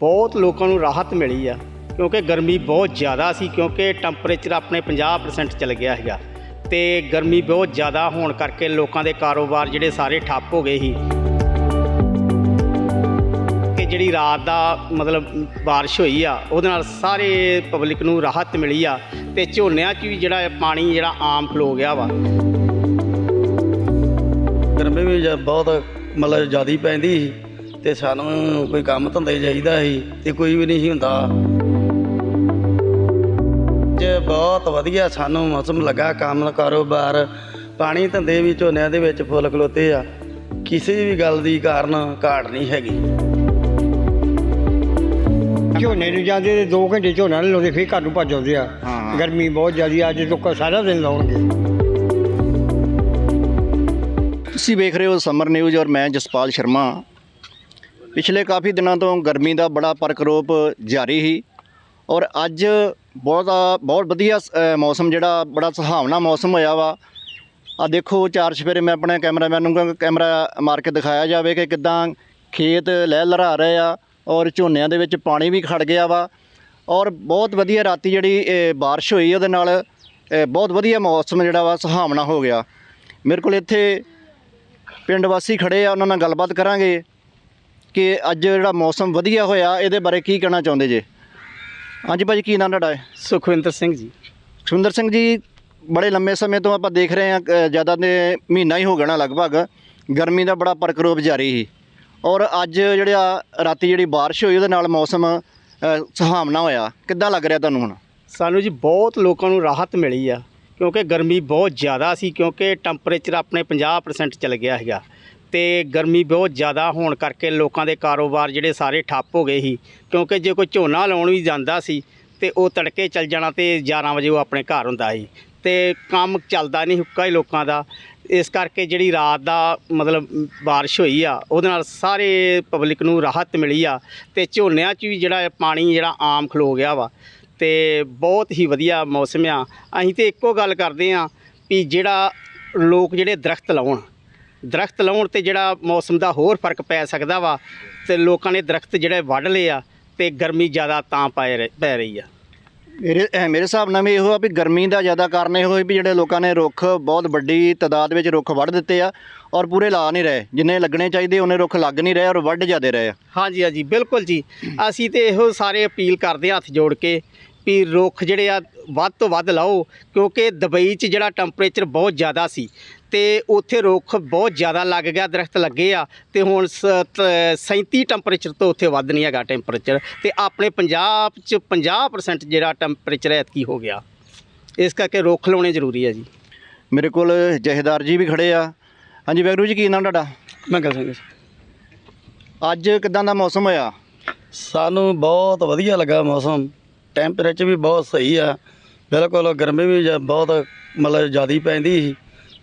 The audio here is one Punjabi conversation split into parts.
ਬਹੁਤ ਲੋਕਾਂ ਨੂੰ ਰਾਹਤ ਮਿਲੀ ਆ, ਕਿਉਂਕਿ ਗਰਮੀ ਬਹੁਤ ਜ਼ਿਆਦਾ ਸੀ, ਕਿਉਂਕਿ ਟੈਂਪਰੇਚਰ ਆਪਣੇ 50% ਚਲ ਗਿਆ ਹੈਗਾ ਤੇ ਗਰਮੀ ਬਹੁਤ ਜ਼ਿਆਦਾ ਹੋਣ ਕਰਕੇ ਲੋਕਾਂ ਦੇ ਕਾਰੋਬਾਰ ਜਿਹੜੇ ਸਾਰੇ ਠੱਪ ਹੋ ਗਏ ਸੀ। ਕਿ ਜਿਹੜੀ ਰਾਤ ਦਾ ਮਤਲਬ ਬਾਰਿਸ਼ ਹੋਈ ਆ, ਉਹਦੇ ਨਾਲ ਸਾਰੇ ਪਬਲਿਕ ਨੂੰ ਰਾਹਤ ਮਿਲੀ ਆ ਤੇ ਝੋਨਿਆਂ 'ਚ ਵੀ ਜਿਹੜਾ ਪਾਣੀ ਜਿਹੜਾ ਆਮ ਖਲੋ ਗਿਆ ਵਾ। ਗਰਮੀ ਵੀ ਬਹੁਤ ਮਤਲਬ ਜ਼ਿਆਦਾ ਪੈਂਦੀ ਸੀ। ਤੇ ਸਾਨੂੰ ਕੋਈ ਕੰਮ ਧੰਦੇ ਚਾਹੀਦਾ ਸੀ ਤੇ ਕੋਈ ਵੀ ਨਹੀਂ ਸੀ ਹੁੰਦਾ। ਜੇ ਬਹੁਤ ਵਧੀਆ ਸਾਨੂੰ ਮੌਸਮ ਲੱਗਾ ਕੰਮ ਕਾਰੋਬਾਰ ਪਾਣੀ ਧੰਦੇ ਵੀ ਝੋਨਿਆਂ ਦੇ ਵਿੱਚ ਫੁੱਲ ਖਲੋਤੇ ਆ। ਕਿਸੇ ਵੀ ਗੱਲ ਦੀ ਕਾਰਨ ਘਾਟ ਨਹੀਂ ਹੈਗੀ। ਝੋਨੇ ਨੂੰ ਜਾਂਦੇ ਤੇ 2 ਘੰਟੇ ਝੋਨਾ ਨਹੀਂ ਲਾਉਂਦੇ ਫਿਰ ਘਰ ਨੂੰ ਭੱਜ ਆਉਂਦੇ ਆ। ਗਰਮੀ ਬਹੁਤ ਜ਼ਿਆਦੀ ਅੱਜ ਲੋਕ ਸਾਰਾ ਦਿਨ ਲਾਉਣਗੇ। ਤੁਸੀਂ ਵੇਖ ਰਹੇ ਹੋ ਸਮਰ ਨਿਊਜ਼ ਔਰ ਮੈਂ ਜਸਪਾਲ ਸ਼ਰਮਾ। ਪਿਛਲੇ ਕਾਫੀ ਦਿਨਾਂ ਤੋਂ ਗਰਮੀ ਦਾ ਬੜਾ ਪ੍ਰਕੋਪ ਜਾਰੀ ਸੀ ਔਰ ਅੱਜ ਬਹੁਤ ਬਹੁਤ ਵਧੀਆ ਅ, ਮੌਸਮ ਜਿਹੜਾ ਬੜਾ ਸੁਹਾਵਣਾ ਮੌਸਮ ਹੋਇਆ ਵਾ। ਆ ਦੇਖੋ ਚਾਰ ਚਫੇਰੇ ਮੈਂ ਆਪਣੇ ਕੈਮਰਾਮੈਨ ਨੂੰ ਕਹਾਂਗਾ ਕੈਮਰਾ ਮਾਰ ਕੇ ਦਿਖਾਇਆ ਜਾਵੇ ਕਿ ਕਿਦਾਂ ਖੇਤ ਲਹਿ ਲਹਿਰਾ ਰਹੇ ਆ ਔਰ ਝੋਨਿਆਂ ਦੇ ਵਿੱਚ ਪਾਣੀ ਵੀ ਖੜ ਗਿਆ ਵਾ। ਔਰ ਬਹੁਤ ਵਧੀਆ ਰਾਤੀ ਜਿਹੜੀ ਇਹ ਬਾਰਿਸ਼ ਹੋਈ ਉਹਦੇ ਨਾਲ ਬਹੁਤ ਵਧੀਆ ਮੌਸਮ ਜਿਹੜਾ ਵਾ ਸੁਹਾਵਣਾ ਹੋ ਗਿਆ। ਮੇਰੇ ਕੋਲ ਇੱਥੇ ਪਿੰਡ ਵਾਸੀ ਖੜੇ ਆ ਉਹਨਾਂ ਨਾਲ ਗੱਲਬਾਤ ਕਰਾਂਗੇ। ਕਿ ਅੱਜ ਜਿਹੜਾ ਮੌਸਮ ਵਧੀਆ ਹੋਇਆ ਇਹਦੇ ਬਾਰੇ ਕੀ ਕਹਿਣਾ ਚਾਹੁੰਦੇ ਜੇ? ਹਾਂਜੀ ਭਾਜੀ ਕੀ ਨਾਮ ਤੁਹਾਡਾ? ਹੈ ਸੁਖਵਿੰਦਰ ਸਿੰਘ ਜੀ। ਸੁੰਦਰ ਸਿੰਘ ਜੀ ਬੜੇ ਲੰਮੇ ਸਮੇਂ ਤੋਂ ਆਪਾਂ ਦੇਖ ਰਹੇ ਹਾਂ ਜ਼ਿਆਦਾ ਦੇ ਮਹੀਨਾ ਹੀ ਹੋ ਗਿਆ ਨਾ ਲਗਭਗ ਗਰਮੀ ਦਾ ਬੜਾ ਪ੍ਰਕੋਪ ਜਾਰੀ ਸੀ। ਔਰ ਅੱਜ ਜਿਹੜਾ ਰਾਤੀ ਜਿਹੜੀ ਬਾਰਿਸ਼ ਹੋਈ ਉਹਦੇ ਨਾਲ ਮੌਸਮ ਸੁਹਾਵਣਾ ਹੋਇਆ। ਕਿੱਦਾਂ ਲੱਗ ਰਿਹਾ ਤੁਹਾਨੂੰ ਹੁਣ? ਸਾਨੂੰ ਜੀ ਬਹੁਤ ਲੋਕਾਂ ਨੂੰ ਰਾਹਤ ਮਿਲੀ ਆ ਕਿਉਂਕਿ ਗਰਮੀ ਬਹੁਤ ਜ਼ਿਆਦਾ ਸੀ ਕਿਉਂਕਿ ਟੈਂਪਰੇਚਰ ਆਪਣੇ 50% ਚਲ ਗਿਆ ਹੈਗਾ। ਤੇ ਗਰਮੀ ਬਹੁਤ ਜ਼ਿਆਦਾ ਹੋਣ ਕਰਕੇ ਲੋਕਾਂ ਦੇ ਕਾਰੋਬਾਰ ਜਿਹੜੇ ਸਾਰੇ ਠੱਪ ਹੋ ਗਏ ਸੀ। ਕਿਉਂਕਿ ਜੇ ਕੋਈ ਝੋਨਾ ਲਾਉਣ ਵੀ ਜਾਂਦਾ ਸੀ ਤੇ ਉਹ ਤੜਕੇ ਚੱਲ ਜਾਣਾ ਤੇ 11 ਵਜੇ ਉਹ ਆਪਣੇ ਘਰ ਹੁੰਦਾ ਸੀ। ਤੇ ਕੰਮ ਚੱਲਦਾ ਨਹੀਂ ਹੁੱਕਾ ਹੀ ਲੋਕਾਂ ਦਾ। ਇਸ ਕਰਕੇ ਜਿਹੜੀ ਰਾਤ ਦਾ ਮਤਲਬ ਬਾਰਿਸ਼ ਹੋਈ ਆ, ਉਹਦੇ ਨਾਲ ਸਾਰੇ ਪਬਲਿਕ ਨੂੰ ਰਾਹਤ ਮਿਲੀ ਆ ਤੇ ਝੋਨਿਆਂ 'ਚ ਵੀ ਜਿਹੜਾ ਪਾਣੀ ਜਿਹੜਾ ਆਮ ਖਲੋ ਗਿਆ ਵਾ ਤੇ ਬਹੁਤ ਹੀ ਵਧੀਆ ਮੌਸਮ ਆ। ਅਸੀਂ ਤੇ ਇੱਕੋ ਗੱਲ ਕਰਦੇ ਆ ਵੀ ਜਿਹੜਾ ਲੋਕ ਜਿਹੜੇ ਦਰਖਤ ਲਾਉਣ ਦਰਖਤ ਲਾਉਣ ਤੇ ਜਿਹੜਾ ਮੌਸਮ ਦਾ ਹੋਰ ਫ਼ਰਕ ਪੈ ਸਕਦਾ ਵਾ ਤੇ ਲੋਕਾਂ ਨੇ ਦਰਖਤ ਜਿਹੜੇ ਵੱਢ ਲਏ ਆ ਤੇ ਗਰਮੀ ਜ਼ਿਆਦਾ ਤਾਂ ਪੈ ਰਹੀ- ਆ। ਮੇਰੇ ਮੇਰੇ ਹਿਸਾਬ ਨਾਲ ਵੀ ਇਹੋ ਆ ਵੀ ਗਰਮੀ ਦਾ ਜ਼ਿਆਦਾ ਕਾਰਨ ਇਹੋ ਹੈ ਵੀ ਜਿਹੜੇ ਲੋਕਾਂ ਨੇ ਰੁੱਖ ਬਹੁਤ ਵੱਡੀ ਤਾਦਾਦ ਵਿੱਚ ਰੁੱਖ ਵੱਢ ਦਿੱਤੇ ਆ ਔਰ ਪੂਰੇ ਲਾ ਨਹੀਂ ਰਹੇ। ਜਿੰਨੇ ਲੱਗਣੇ ਚਾਹੀਦੇ ਉਹਨੇ ਰੁੱਖ ਲੱਗ ਨਹੀਂ ਰਹੇ ਔਰ ਵੱਢ ਜਾਂਦੇ ਰਹੇ ਆ। ਹਾਂਜੀ ਹਾਂਜੀ ਬਿਲਕੁਲ ਜੀ। ਅਸੀਂ ਤੇ ਇਹੋ ਸਾਰੇ ਅਪੀਲ ਕਰਦੇ ਹੱਥ ਜੋੜ ਕੇ ਵੀ ਰੁੱਖ ਜਿਹੜੇ ਆ ਵੱਧ ਤੋਂ ਵੱਧ ਲਾਓ ਕਿਉਂਕਿ ਦੁਬਈ 'ਚ ਜਿਹੜਾ ਟੈਂਪਰੇਚਰ ਬਹੁਤ ਜ਼ਿਆਦਾ ਸੀ ਤੇ ਉੱਥੇ ਰੁੱਖ ਬਹੁਤ ਜ਼ਿਆਦਾ ਲੱਗ ਗਿਆ ਦਰਖਤ ਲੱਗੇ ਆ ਤੇ ਹੁਣ ਸ- ਤ- 37 ਟੈਂਪਰੇਚਰ ਤੋਂ ਉੱਥੇ ਵੱਧ ਨਹੀਂ ਹੈਗਾ ਟੈਂਪਰੇਚਰ ਤੇ ਆਪਣੇ ਪੰਜਾਬ 'ਚ 50% ਜਿਹੜਾ ਟੈਂਪਰੇਚਰ ਐਤਕੀ ਹੋ ਗਿਆ। ਇਸ ਕਰਕੇ ਰੁੱਖ ਲਾਉਣੇ ਜ਼ਰੂਰੀ ਹੈ ਜੀ। ਮੇਰੇ ਕੋਲ ਜਹੇਦਾਰ ਜੀ ਵੀ ਖੜੇ ਆ। ਹਾਂਜੀ ਵੈਗਰੂ ਜੀ ਕੀ ਨਾਮ ਤੁਹਾਡਾ? ਮੈਂ ਗੱਲ ਸਿੰਘ ਅੱਜ ਕਿਦਾਂ ਦਾ ਮੌਸਮ ਹੋਇਆ? ਸਾਨੂੰ ਬਹੁਤ ਵਧੀਆ ਲੱਗਾ ਮੌਸਮ। ਟੈਂਪਰੇਚਰ ਵੀ ਬਹੁਤ ਸਹੀ ਆ। ਬਿਲਕੁਲ ਗਰਮੀ ਵੀ ਜ- ਬਹੁਤ ਮਤਲਬ ਜ਼ਿਆਦਾ ਪੈਂਦੀ ਸੀ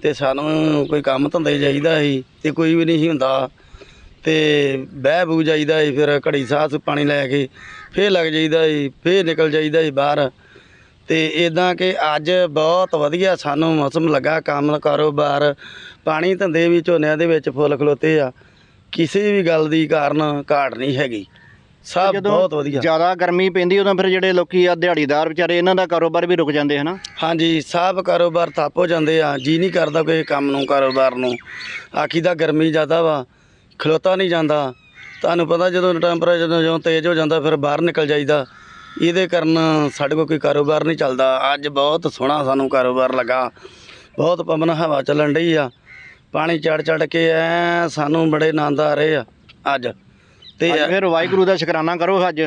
ਤੇ ਸਾਨੂੰ ਕੋਈ ਕੰਮ ਧੰਦੇ ਚਾਹੀਦਾ ਸੀ ਤੇ ਕੋਈ ਵੀ ਨਹੀਂ ਸੀ ਹੁੰਦਾ। ਤੇ ਬਹਿ ਬੂ ਜਾਈਦਾ ਸੀ, ਫਿਰ ਘੜੀ ਸਾਹ ਚ ਪਾਣੀ ਲੈ ਕੇ ਫੇਰ ਲੱਗ ਜਾਈਦਾ ਸੀ, ਫੇਰ ਨਿਕਲ ਜਾਈਦਾ ਸੀ ਬਾਹਰ। ਤੇ ਇਦਾਂ ਕਿ ਅੱਜ ਬਹੁਤ ਵਧੀਆ ਸਾਨੂੰ ਮੌਸਮ ਲੱਗਾ, ਕੰਮ ਕਾਰੋਬਾਰ, ਪਾਣੀ ਧੰਦੇ ਵੀ ਝੋਨਿਆਂ ਦੇ ਵਿੱਚ ਫੁੱਲ ਖਲੋਤੇ ਆ। ਕਿਸੇ ਵੀ ਗੱਲ ਦੀ ਕਾਰਨ ਘਾਟ ਨਹੀਂ ਹੈਗੀ। ਸਭ ਬਹੁਤ ਵਧੀਆ। ਜ਼ਿਆਦਾ ਗਰਮੀ ਪੈਂਦੀ ਉਦੋਂ ਫਿਰ ਜਿਹੜੇ ਲੋਕੀ ਆ ਦਿਹਾੜੀਦਾਰ ਵਿਚਾਰੇ ਇਹਨਾਂ ਦਾ ਕਾਰੋਬਾਰ ਵੀ ਰੁਕ ਜਾਂਦੇ ਹਨਾ? ਹਾਂਜੀ ਸਭ ਕਾਰੋਬਾਰ ਠੱਪ ਹੋ ਜਾਂਦੇ ਆ। ਜੀ ਨਹੀਂ ਕਰਦਾ ਕੋਈ ਕੰਮ ਨੂੰ ਕਾਰੋਬਾਰ ਨੂੰ। ਆਖੀ ਦਾ ਗਰਮੀ ਜ਼ਿਆਦਾ ਵਾ ਖਲੋਤਾ ਨਹੀਂ ਜਾਂਦਾ। ਤੁਹਾਨੂੰ ਪਤਾ ਜਦੋਂ ਟੈਂਪਰੇਚਰ ਜਦੋਂ ਤੇਜ਼ ਹੋ ਜਾਂਦਾ ਫਿਰ ਬਾਹਰ ਨਿਕਲ ਜਾਈਦਾ। ਇਹਦੇ ਕਾਰਨ ਸਾਡੇ ਕੋਲ ਕੋਈ ਕਾਰੋਬਾਰ ਨਹੀਂ ਚੱਲਦਾ। ਅੱਜ ਬਹੁਤ ਸੋਹਣਾ ਸਾਨੂੰ ਕਾਰੋਬਾਰ ਲੱਗਾ। ਬਹੁਤ ਪਵਨ ਹਵਾ ਚੱਲਣ ਡਈ ਆ। ਪਾਣੀ ਚੜ ਚੜ ਕੇ ਐ ਸਾਨੂੰ ਬੜੇ ਆਨੰਦ ਆ ਰਹੇ ਆ। ਅੱਜ। ਤੇ ਅੱਜ ਫਿਰ ਵਾਹਿਗੁਰੂ ਦਾ ਸ਼ੁਕਰਾਨਾ ਕਰੋ ਅੱਜ।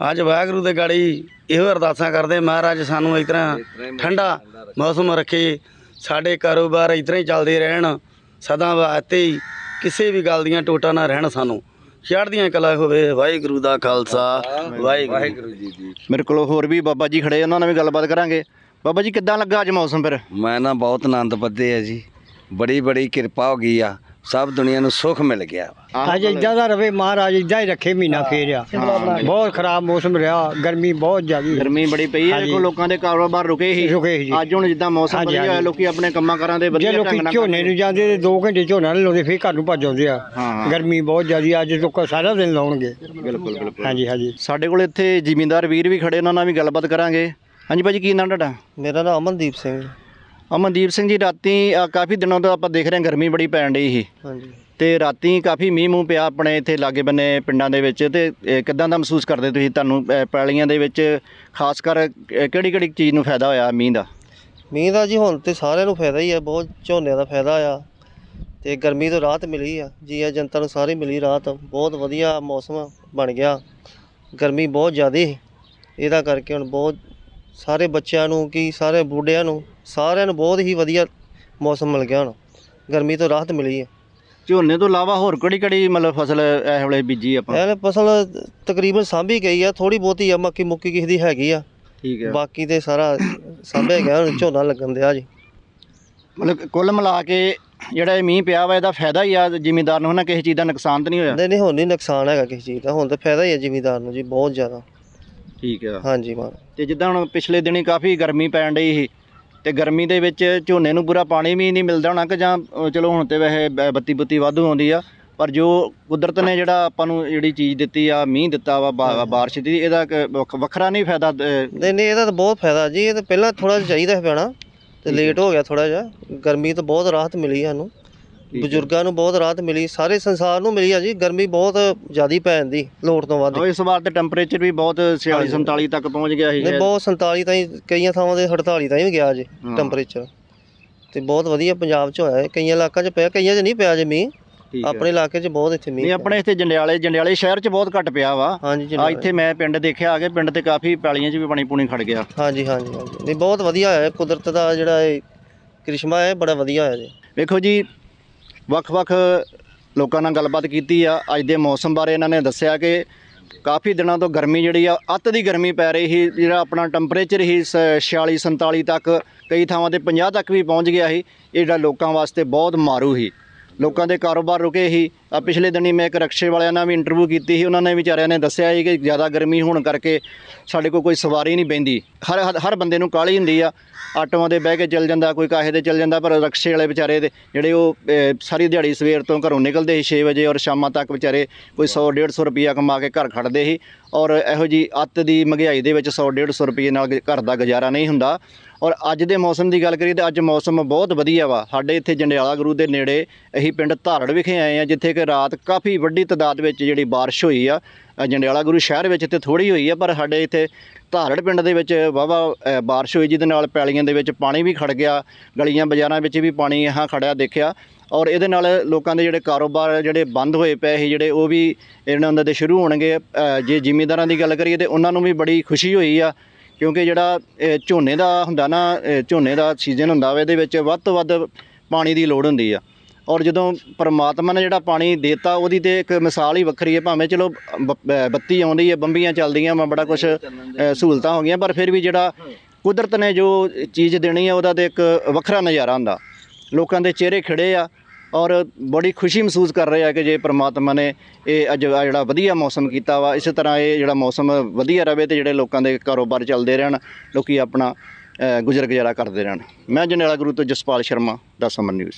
ਅੱਜ ਵਾਹਿਗੁਰੂ ਦੇ ਗਾੜੀ ਇਹੋ ਅਰਦਾਸਾਂ ਕਰਦੇ ਮਹਾਰਾਜ ਸਾਨੂੰ ਇਸ ਤਰ੍ਹਾਂ ਠੰਡਾ ਮੌਸਮ ਰੱਖੇ ਸਾਡੇ ਕਾਰੋਬਾਰ ਇਸ ਤਰ੍ਹਾਂ ਹੀ ਚੱਲਦੇ ਰਹਿਣ ਸਦਾ ਵਾਸਤੇ ਹੀ ਕਿਸੇ ਵੀ ਗੱਲ ਦੀਆਂ ਟੋਟਾ ਨਾ ਰਹਿਣ ਸਾਨੂੰ। ਚੜ੍ਹਦੀਆਂ ਕਲਾ ਹੋਵੇ ਵਾਹਿਗੁਰੂ ਦਾ ਖਾਲਸਾ ਵਾਹਿਗੁਰੂ। ਜੀ ਦੀ ਮੇਰੇ ਕੋਲ ਹੋਰ ਵੀ ਬਾਬਾ ਜੀ ਖੜੇ ਉਹਨਾਂ ਨਾਲ ਵੀ ਗੱਲਬਾਤ ਕਰਾਂਗੇ। ਬਾਬਾ ਜੀ ਕਿੱਦਾਂ ਲੱਗਾ ਅੱਜ ਮੌਸਮ ਫਿਰ? ਮੈਂ ਨਾ ਬਹੁਤ ਆਨੰਦ ਪੱਦੇ ਆ ਜੀ। ਬੜੀ ਬੜੀ ਕਿਰਪਾ ਹੋ ਗਈ ਆ। ਸਭ ਦੁਨੀਆ ਨੂੰ ਸੁੱਖ ਮਿਲ ਗਿਆ ਅੱਜ ਇਦਾਂ ਦਾ ਰਵੇ ਮਹਾਰਾਜ ਇਦਾਂ ਹੀ ਰੱਖੇ ਮਹੀਨਾ ਫੇਰਿਆ ਬਹੁਤ ਖਰਾਬ ਮੌਸਮ ਰਿਹਾ ਗਰਮੀ ਬਹੁਤ ਜ਼ਿਆਦੀ ਗਰਮੀ ਬੜੀ ਪਈ ਹੈ। ਦੇਖੋ ਲੋਕਾਂ ਦੇ ਕਾਰੋਬਾਰ ਰੁਕੇ ਹੀ ਰੁਕੇ ਸੀ ਜੀ। ਅੱਜ ਹੁਣ ਜਿੱਦਾਂ ਮੌਸਮ ਵਧੀਆ ਹੋਇਆ। ਲੋਕੀ ਆਪਣੇ ਕੰਮਾਂ ਕਾਰਾਂ ਦੇ ਵਧੀਆ ਲੋਕੀ ਢੰਗ ਨਾਲ ਝੋਨੇ ਨੂੰ। ਜਾਂਦੇ ਤੇ 2 ਘੰਟੇ ਝੋਨਾ ਨਹੀਂ ਲਾਉਂਦੇ ਫੇਰ ਘਰ ਨੂੰ ਭੱਜ ਆਉਂਦੇ ਆ। ਹਾਂ। ਗਰਮੀ ਬਹੁਤ ਜ਼ਿਆਦੀ ਅੱਜ ਲੋਕ ਸਾਰਾ ਦਿਨ ਲਾਉਣਗੇ। ਬਿਲਕੁਲ ਬਿਲਕੁਲ। ਹਾਂਜੀ ਹਾਂਜੀ। ਸਾਡੇ ਕੋਲ ਇੱਥੇ ਜ਼ਿਮੀਂਦਾਰ ਵੀਰ ਵੀ ਖੜੇ ਉਹਨਾਂ ਨਾਲ ਵੀ ਗੱਲਬਾਤ ਕਰਾਂਗੇ। ਹਾਂਜੀ ਭਾਜੀ ਕੀ ਨਾਮ ਤੁਹਾਡਾ? ਮੇਰਾ ਨਾਮ ਅਮਨਦੀਪ ਸਿੰਘ। ਅਮਨਦੀਪ ਸਿੰਘ ਜੀ ਰਾਤੀ ਅ, ਕਾਫੀ ਦਿਨਾਂ ਤੋਂ ਆਪਾਂ ਦੇਖ ਰਹੇ ਹਾਂ ਗਰਮੀ ਬੜੀ ਪੈਣ ਡਈ ਸੀ। ਹਾਂਜੀ। ਤੇ ਰਾਤੀ ਕਾਫੀ ਮੀਂਹ ਮੂੰਹ ਪਿਆ ਆਪਣੇ ਇੱਥੇ ਲਾਗੇ ਬੰਨੇ ਪਿੰਡਾਂ ਦੇ ਵਿੱਚ। ਤੇ ਅ, ਕਿੱਦਾਂ ਦਾ ਮਹਿਸੂਸ ਕਰਦੇ ਤੁਸੀਂ ਤੁਹਾਨੂੰ ਅ, ਪੈਲੀਆਂ ਦੇ ਵਿੱਚ? ਖਾਸ ਕਰ ਕਿਹੜੀ ਕਿਹੜੀ ਚੀਜ਼ ਨੂੰ ਫਾਇਦਾ ਹੋਇਆ ਮੀਂਹ ਦਾ? ਮੀਂਹ ਦਾ ਜੀ ਹੁਣ ਤੇ ਸਾਰਿਆਂ ਨੂੰ ਫਾਇਦਾ ਹੀ ਆ ਬਹੁਤ ਝੋਨੇ ਦਾ ਫਾਇਦਾ ਆ। ਤੇ ਗਰਮੀ ਤੋਂ ਰਾਹਤ ਮਿਲੀ ਆ ਜੀ ਆ ਜਨਤਾ ਨੂੰ ਸਾਰੀ ਮਿਲੀ ਰਾਹਤ। ਬਹੁਤ ਵਧੀਆ ਮੌਸਮ ਬਣ ਗਿਆ। ਗਰਮੀ ਬਹੁਤ ਜ਼ਿਆਦੀ ਸੀ। ਇਹਦਾ ਕਰਕੇ ਹੁਣ ਬਹੁਤ ਸਾਰੇ ਬੱਚਿਆਂ ਨੂੰ ਕੀ ਸਾਰੇ ਬੁੱਢਿਆਂ ਨੂੰ ਸਾਰਿਆਂ ਨੂੰ ਬਹੁਤ ਹੀ ਵਧੀਆ ਮੌਸਮ ਮਿਲ ਗਿਆ ਹੁਣ। ਗਰਮੀ ਤੋਂ ਰਾਹਤ ਮਿਲੀ ਹੈ। ਝੋਨੇ ਤੋਂ ਇਲਾਵਾ ਹੋਰ ਕਿਹੜੀ ਕਿਹੜੀ ਮਤਲਬ ਫਸਲ ਇਸ ਵੇਲੇ ਬੀਜੀ ਆਪਾਂ? ਇਹ ਫਸਲ ਤਕਰੀਬਨ ਸਾਂਭੀ ਗਈ ਆ ਥੋੜੀ ਬਹੁਤੀ ਆ ਮੱਕੀ ਮੁੱਕੀ ਕਿਸੇ ਦੀ ਹੈਗੀ ਆ। ਠੀਕ ਹੈ ਬਾਕੀ ਤੇ ਸਾਰਾ ਸਾਂਭਿਆ ਗਿਆ ਹੁਣ ਝੋਨਾ ਲੱਗਣ ਦਿਆ ਜੀ। ਮਤਲਬ ਕੁੱਲ ਮਿਲਾ ਕੇ ਜਿਹੜਾ ਇਹ ਮੀਂਹ ਪਿਆ ਵਾ ਇਹਦਾ ਫਾਇਦਾ ਹੀ ਆ ਜ਼ਿਮੀਂਦਾਰ ਨੂੰ ਹਨਾ? ਕਿਸੇ ਚੀਜ਼ ਦਾ ਨੁਕਸਾਨ ਤਾਂ ਨਹੀਂ ਹੋਇਆ? ਨਹੀਂ ਨਹੀਂ ਹੁਣ ਨਹੀਂ ਨੁਕਸਾਨ ਹੈਗਾ ਕਿਸੇ ਚੀਜ਼ ਦਾ ਹੁਣ ਤਾਂ ਫਾਇਦਾ ਹੀ ਹੈ ਜ਼ਿਮੀਦਾਰ ਨੂੰ ਜੀ ਬਹੁਤ ਜ਼ਿਆਦਾ। ਠੀਕ ਆ। ਹਾਂਜੀ ਮਾਨ ਤੇ ਜਿੱਦਾਂ ਹੁਣ ਪਿਛਲੇ ਦਿਨੀ ਕਾਫੀ ਗਰਮੀ ਪੈਣ ਡਈ ਸੀ ਤੇ ਗਰਮੀ ਦੇ ਵਿੱਚ ਝੋਨੇ ਨੂੰ ਪੂਰਾ ਪਾਣੀ ਵੀ ਨਹੀਂ ਮਿਲਦਾ ਹੋਣਾ ਕਿ ਜਾਂ ਅ, ਚਲੋ ਹੁਣ ਤੇ ਵੈਸੇ ਬ- ਬੱਤੀ ਬੁੱਤੀ ਵਾਧੂ ਆਉਂਦੀ ਆ ਪਰ ਜੋ ਕੁਦਰਤ ਨੇ ਜਿਹੜਾ ਆਪਾਂ ਨੂੰ ਜਿਹੜੀ ਚੀਜ਼ ਦਿੱਤੀ ਆ ਮੀਂਹ ਦਿੱਤਾ ਵਾ ਬਾ- ਬਾਰਿਸ਼ ਦੀ ਇਹਦਾ ਇੱਕ ਵੱਖ- ਵੱਖਰਾ ਨਹੀਂ ਫਾਇਦਾ ਅ, ਨਹੀਂ ਨਹੀਂ ਇਹਦਾ ਤਾਂ ਬਹੁਤ ਫਾਇਦਾ ਜੀ ਇਹ ਤਾਂ ਪਹਿਲਾਂ ਥੋੜਾ ਜਿਹਾ ਚਾਹੀਦਾ ਸੀ ਪੈਣਾ ਤੇ ਲੇਟ ਹੋ ਗਿਆ ਥੋੜਾ ਜਿਹਾ ਗਰਮੀ ਤੋਂ ਬਹੁਤ ਰਾਹਤ ਮਿਲੀ ਸਾਨੂੰ। ਬਜ਼ੁਰਗਾਂ ਨੂੰ ਬਹੁਤ ਰਾਹਤ ਮਿਲੀ ਸਾਰੇ ਸੰਸਾਰ ਨੂੰ ਮਿਲੀ ਆ ਜੀ ਗਰਮੀ ਬਹੁਤ ਜ਼ਿਆਦੀ ਪੈ ਜਾਂਦੀ ਲੋੜ ਤੋਂ ਵੱਧ। ਇਸ ਵਾਰ ਤੇ ਟੈਂਪਰੇਚਰ ਵੀ ਬਹੁਤ 46 47 ਤੱਕ ਪਹੁੰਚ ਗਿਆ ਸੀ ਨਹੀਂ ਬਹੁਤ 47 ਤਾਈਂ ਕਈਆਂ ਥਾਵਾਂ ਤੇ 48 ਤਾਈਂ ਵੀ ਗਿਆ ਜੀ ਹਾਂ। ਟੈਂਪਰੇਚਰ ਤੇ ਬਹੁਤ ਵਧੀਆ ਪੰਜਾਬ 'ਚ ਹੋਇਆ ਹੈ ਕਈਆਂ ਇਲਾਕਿਆਂ 'ਚ ਪਿਆ ਕਈਆਂ 'ਚ ਨਹੀਂ ਪਿਆ ਜੇ ਮੀਂਹ। ਹੈ। ਆਪਣੇ ਇਲਾਕੇ 'ਚ ਬਹੁਤ ਇੱਥੇ ਮੀਂਹ ਨਹੀਂ ਆਪਣੇ ਇੱਥੇ ਜੰਡਿਆਲੇ ਜੰਡਿਆਲੇ ਸ਼ਹਿਰ 'ਚ ਬਹੁਤ ਘੱਟ ਪਿਆ ਵਾ। ਹਾਂਜੀ ਆ ਇੱਥੇ ਮੈਂ ਪਿੰਡ ਦੇਖਿਆ ਆ ਕੇ ਪਿੰਡ ਤੇ ਕਾਫੀ ਪੈਲੀਆਂ 'ਚ ਵੀ ਪਾਣੀ ਪੂਣੀ ਖੜ ਗਿਆ। ਹਾਂਜੀ ਹਾਂਜੀ ਨਹੀਂ ਬਹੁਤ ਵਧੀਆ ਹੋਇਆ ਹੈ। ਕੁਦਰਤ ਦਾ ਜਿਹੜਾ ਇਹ ਕ੍ਰਿਸ਼ਮਾ ਹੈ ਬੜਾ ਵਧੀਆ ਹੋਇਆ ਜੀ। ਵੇਖੋ ਜੀ ਵੱਖ-ਵੱਖ ਲੋਕਾਂ ਨਾਲ ਗੱਲਬਾਤ ਕੀਤੀ ਆ। ਅੱਜ ਦੇ ਮੌਸਮ ਬਾਰੇ ਇਹਨਾਂ ਨੇ ਦੱਸਿਆ ਕਿ ਕਾਫੀ ਦਿਨਾਂ ਤੋਂ ਗਰਮੀ ਜਿਹੜੀ ਆ, ਅੱਤ ਦੀ ਗਰਮੀ ਪੈ ਰਹੀ ਸੀ, ਜਿਹੜਾ ਆਪਣਾ ਟੈਂਪਰੇਚਰ ਹੀ 46 47 ਤੱਕ, ਕਈ ਥਾਵਾਂ ਤੇ 50 ਤੱਕ ਵੀ ਪਹੁੰਚ ਗਿਆ ਸੀ। ਇਹ ਜਿਹੜਾ ਲੋਕਾਂ ਵਾਸਤੇ ਬਹੁਤ ਮਾਰੂ ਸੀ। ਲੋਕਾਂ ਦੇ ਕਾਰੋਬਾਰ ਰੁਕੇ ਸੀ। ਆ ਪਿਛਲੇ ਦਿਨੀ ਮੈਂ ਇੱਕ ਰਕਸ਼ੇ ਵਾਲਿਆਂ ਨਾਲ ਵੀ ਇੰਟਰਵਿਊ ਕੀਤੀ ਸੀ, ਉਹਨਾਂ ਨੇ ਵਿਚਾਰਿਆਂ ਨੇ ਦੱਸਿਆ ਸੀ ਕਿ ਜ਼ਿਆਦਾ ਗਰਮੀ ਹੋਣ ਕਰਕੇ ਸਾਡੇ ਕੋਲ ਕੋਈ ਸਵਾਰੀ ਨਹੀਂ ਬੈਂਦੀ ਹਰ ਹਰ- ਹਰ ਬੰਦੇ ਨੂੰ ਕਾਹਲੀ ਹੁੰਦੀ ਆ, ਆਟੋਆਂ ਦੇ ਬਹਿ ਕੇ ਚੱਲ ਜਾਂਦਾ, ਕੋਈ ਕਾਹੇ ਦੇ ਚੱਲ ਜਾਂਦਾ, ਪਰ ਰਕਸ਼ੇ ਵਾਲੇ ਵਿਚਾਰੇ ਦੇ ਜਿਹੜੇ ਉਹ ਸਾਰੀ ਦਿਹਾੜੀ ਸਵੇਰ ਤੋਂ ਘਰੋਂ ਨਿਕਲਦੇ ਸੀ 6 ਵਜੇ ਔਰ ਸ਼ਾਮਾਂ ਤੱਕ ਵਿਚਾਰੇ ਕੋਈ 100 150 ਰੁਪਈਆ ਕਮਾ ਕੇ ਘਰ ਖੜਦੇ ਸੀ ਔਰ ਇਹੋ ਜੀ ਅੱਤ ਦੀ ਮਹਿੰਗਾਈ ਦੇ ਵਿੱਚ 100 150 ਰੁਪਏ ਨਾਲ ਗ- ਘਰ ਦਾ ਗੁਜ਼ਾਰਾ ਨਹੀਂ ਹੁੰਦਾ। ਔਰ ਅੱਜ ਦੇ ਮੌਸਮ ਦੀ ਗੱਲ ਕਰੀਏ ਤਾਂ ਅੱਜ ਮੌਸਮ ਬਹੁਤ ਵਧੀਆ ਵਾ। ਸਾਡੇ ਇੱਥੇ ਜੰਡਿਆਲਾ ਗੁਰੂ ਦੇ ਨੇੜੇ ਅਸੀਂ ਪਿੰਡ ਧਾਰੜ ਵਿਖੇ ਆਏ ਆ, ਜਿੱਥੇ ਕਿ ਰਾਤ ਕਾਫੀ ਵੱਡੀ ਤਦਾਦ ਵਿੱਚ ਜਿਹੜੀ ਬਾਰਿਸ਼ ਹੋਈ ਆ ਜੰਡਿਆਲਾ ਗੁਰੂ ਸ਼ਹਿਰ ਵਿੱਚ ਤੇ ਥੋੜੀ ਹੋਈ ਆ, ਪਰ ਸਾਡੇ ਇੱਥੇ ਧਾਰੜ ਪਿੰਡ ਦੇ ਵਿੱਚ ਵਾਵਾ ਬਾਰਿਸ਼ ਹੋਈ, ਜਿਹਦੇ ਨਾਲ ਪੈਲੀਆਂ ਦੇ ਵਿੱਚ ਪਾਣੀ ਵੀ ਖੜ ਗਿਆ, ਗਲੀਆਂ ਬਾਜ਼ਾਰਾਂ ਵਿੱਚ ਵੀ ਪਾਣੀ ਹਾਂ ਖੜਿਆ ਦੇਖਿਆ। ਔਰ ਇਹਦੇ ਨਾਲ ਲੋਕਾਂ ਦੇ ਜਿਹੜੇ ਕਾਰੋਬਾਰ ਜਿਹੜੇ ਬੰਦ ਹੋਏ ਪਏ ਸੀ, ਜਿਹੜੇ ਉਹ ਵੀ ਇਹਨਾਂ ਉਹਨਾਂ ਦੇ ਸ਼ੁਰੂ ਹੋਣਗੇ। ਜੇ ਜ਼ਿਮੀਂਦਾਰਾਂ ਦੀ ਗੱਲ ਕਰੀਏ ਤੇ ਉਹਨਾਂ ਨੂੰ ਵੀ ਬੜੀ ਖੁਸ਼ੀ ਹੋਈ ਆ, ਕਿਉਂਕਿ ਜਿਹੜਾ ਝੋਨੇ ਦਾ ਹੁੰਦਾ ਨਾ ਝੋਨੇ ਦਾ ਸੀਜ਼ਨ ਹੁੰਦਾ ਵਾ, ਇਹਦੇ ਵਿੱਚ ਵੱਧ ਤੋਂ ਵੱਧ ਪਾਣੀ ਦੀ ਲੋੜ ਹੁੰਦੀ ਆ। ਔਰ ਜਦੋਂ ਪਰਮਾਤਮਾ ਨੇ ਜਿਹੜਾ ਪਾਣੀ ਦੇਤਾ ਉਹਦੀ ਤੇ ਇੱਕ ਮਿਸਾਲ ਹੀ ਵੱਖਰੀ ਹੈ। ਭਾਵੇਂ ਚਲੋ ਬ- ਬੱਤੀ ਆਉਂਦੀ ਹੈ ਬੰਬੀਆਂ ਚੱਲਦੀਆਂ ਵਾ ਬੜਾ ਕੁਝ ਸਹੂਲਤਾਂ ਹੋ ਗਈਆਂ ਪਰ ਫਿਰ ਵੀ ਜਿਹੜਾ ਕੁਦਰਤ ਨੇ ਜੋ ਚੀਜ਼ ਦੇਣੀ ਹੈ ਉਹਦਾ ਤੇ ਇੱਕ ਵੱਖਰਾ ਨਜ਼ਾਰਾ ਹੁੰਦਾ। ਲੋਕਾਂ ਦੇ ਚਿਹਰੇ ਖਿੜੇ ਆ ਔਰ ਬੜੀ ਖੁਸ਼ੀ ਮਹਿਸੂਸ ਕਰ ਰਹੇ ਆ ਕਿ ਜੇ ਪ੍ਰਮਾਤਮਾ ਨੇ ਇਹ ਅੱਜ ਆਹ ਜਿਹੜਾ ਵਧੀਆ ਮੌਸਮ ਕੀਤਾ ਵਾ ਇਸੇ ਤਰ੍ਹਾਂ ਇਹ ਜਿਹੜਾ ਮੌਸਮ ਵਧੀਆ ਰਵੇ ਤੇ ਜਿਹੜੇ ਲੋਕਾਂ ਦੇ ਕਾਰੋਬਾਰ ਚੱਲਦੇ ਰਹਿਣ ਲੋਕੀ ਆਪਣਾ ਅ, ਗੁਜ਼ਰ ਗੁਜ਼ਾਰਾ ਕਰਦੇ ਰਹਿਣ। ਮੈਂ ਜਨੇਲਾ ਗੁਰੂ ਤੋਂ ਜਸਪਾਲ ਸ਼ਰਮਾ ਦਾ ਸਮਰ ਨਿਊਜ਼।